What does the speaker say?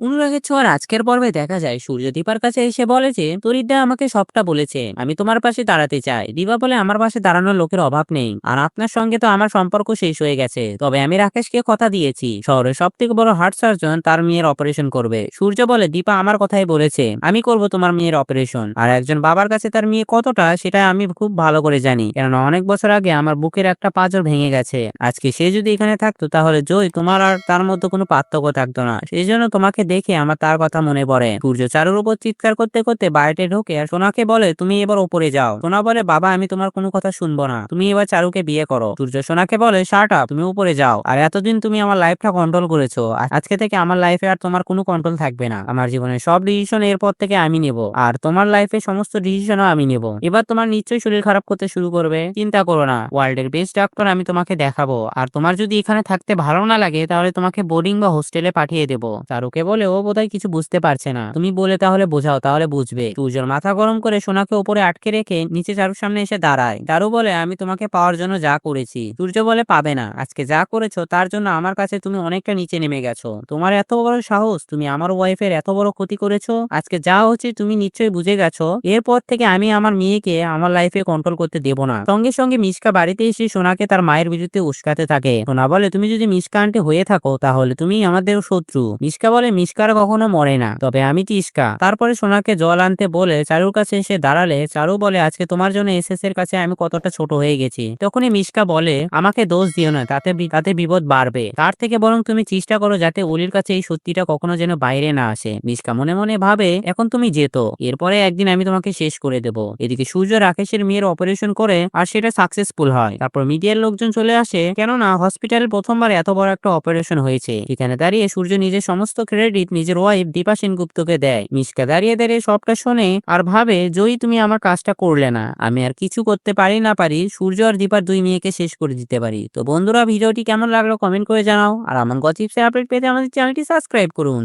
অনুরাগের ছোঁয়ার আজকের পর্বে দেখা যায় সূর্য দীপার কাছে এসে বলে যে তরিদা আমাকে সবটা বলেছে, আমি তোমার পাশে দাঁড়াতে চাই। দীপা বলে আমার পাশে দাঁড়ানোর লোকের অভাব নেই। আর আপনার সঙ্গে তো আমার সম্পর্ক শেষ হয়ে গেছে। তবে আমি রাকেশকে কথা দিয়েছি। শহরের সব থেকে বড় হার্ট সার্জন তার মেয়ের অপারেশন করবে। সূর্য বলে, দীপা আমার কথাই বলেছে, আমি করব তোমার মেয়ের অপারেশন। আর একজন বাবার কাছে তার মেয়ে কতটা, সেটা আমি খুব ভালো করে জানি। কেননা অনেক বছর আগে আমার বুকের একটা পাঁজর ভেঙে গেছে। আজকে সে যদি এখানে থাকতো, তাহলে জয় তোমার আর তার মধ্যে কোনো পার্থক্য থাকতো না। সেই জন্য তোমাকে দেখে আমার তার কথা মনে পড়ে। সূর্য চারুর উপর চিৎকার করতে করতে বাড়িতে ঢোকে আর সোনাকে বলে, তুমি এবার ওপরে যাও। সোনা বলে, বাবা, আমি তোমার কোনো কথা শুনব না। তুমি এবার চারুকে বিয়ে করো। সূর্য সোনাকে বলে শার্ট আপ, তুমি উপরে যাও। আর এতদিন তুমি আমার লাইফটা কন্ট্রোল করেছ। আজকে থেকে আমার লাইফে আর তোমার কোনো কন্ট্রোল থাকবে না। আমার জীবনের সব ডিসিশন এরপর থেকে আমি নেব। আর তোমার লাইফে সমস্ত ডিসিশনও আমি নেব। এবার তোমার নিশ্চয়ই শরীর খারাপ করতে শুরু করবে। চিন্তা করো না। ওয়ার্ল্ডের বেস্ট ডাক্তার আমি তোমাকে দেখাবো। আর তোমার যদি এখানে থাকতে ভালো না লাগে, তাহলে তোমাকে বোর্ডিং বা হোস্টেলে পাঠিয়ে দেবো। চারুকে বলে ও বোধহয় কিছু বুঝতে পারছে না। তুমি বলে তাহলে বোঝাও, তাহলে বুঝবে। সূর্যর মাথা গরম করে সোনাকে উপরে আটকে রেখে নিচে চারুর সামনে এসে দাঁড়ায়। চারু বলে, আমি তোমাকে পাওয়ার জন্য যা করেছি। সূর্য বলে, পাবে না। আজকে যা করেছ, তার জন্য আমার কাছে তুমি অনেকটা নিচে নেমে গেছো। তোমার এত বড় সাহস, তুমি আমার ওয়াইফের এত বড় ক্ষতি করেছ। আজকে যা হচ্ছে, তুমি নিশ্চয়ই বুঝে গেছো। এরপর থেকে আমি আমার মেয়েকে আমার লাইফে কন্ট্রোল করতে দেব না। সঙ্গে সঙ্গে মিশকা বাড়িতে এসে সোনাকে তার মায়ের বিরুদ্ধে উস্কাতে থাকে। সোনা বলে, তুমি যদি মিশকা আন্টি হয়ে থাকো, তাহলে তুমি আমাদের শত্রু। মিশকা বলে মিশকার কখনো মরে না। তবে আমি তিস্কা। তারপরে সোনাকে জল আনতে বলে চারুর কাছে এসে দাঁড়ালে, চারু বলে, আজকে তোমার জন্য এসএস এর কাছে আমি কতটা ছোট হয়ে গেছি। তখনই মিশকা বলে, আমাকে দোষ দিও না, তাতে তাতে বিপদ বাড়বে। তার থেকে বরং তুমি চেষ্টা করো যাতে অলির কাছে এই সত্যিটা কখনো যেন বাইরে না আসে। মিশকা মনে মনে ভাবে, এখন তুমি যেত। এরপরে একদিন আমি তোমাকে শেষ করে দেব। এদিকে সূর্য রাকেশের মেয়ের অপারেশন করে, আর সেটা সাকসেসফুল হয়। তারপর মিডিয়ার লোকজন চলে আসে, কেননা হসপিটালে প্রথমবার এত বড় একটা অপারেশন হয়েছে। এখানে দাঁড়িয়ে সূর্য নিজের সমস্ত ক্রেডিট নিজের ওয়াইফ দীপা সেনগুপ্তকে দেয়। মিশকা দাঁড়িয়ে দাঁড়িয়ে সবটা শোনে আর ভাবে, জয়ী, তুমি আমার কাজটা করলে না। আমি আর কিছু করতে পারি না পারি। সূর্য আর দীপার দুই মেয়েকে শেষ করে দিতে পারি। তো বন্ধুরা, ভিডিওটি কেমন লাগল কমেন্ট করে জানাও। আর আমার গচিপসে আপডেট পেতে আমাদের চ্যানেলটি সাবস্ক্রাইব করুন।